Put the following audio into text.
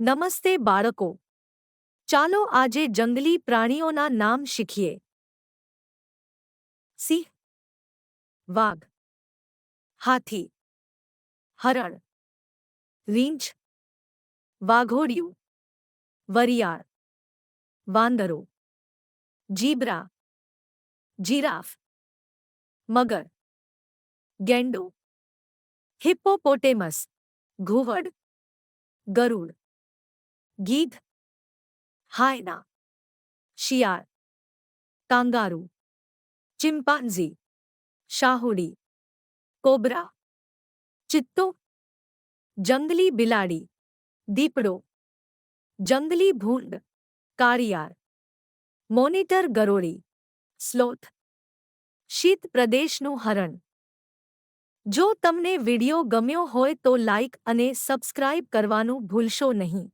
નમસ્તે બાળકો ચાલો આજે જંગલી પ્રાણીઓના નામ શીખીએ સિંહ વાઘ હાથી હરણ રીંછ વાઘોડિયું વરિયાળ વાંદરો જીબ્રા જીરાફ મગર ગેંડો હિપ્પોપોટેમસ ઘુવડ ગરુડ ગીધ હાયના શિયાળ કાંગારૂ ચિમ્પાન્ઝી શાહુડી કોબરા ચિત્તો જંગલી બિલાડી દીપડો જંગલી ભૂંડ કાળિયાર મોનિટર ગરોળી સ્લોથ શીત પ્રદેશનું હરણ જો તમને વિડિયો ગમ્યો હોય તો લાઇક અને સબસ્ક્રાઇબ કરવાનું ભૂલશો નહીં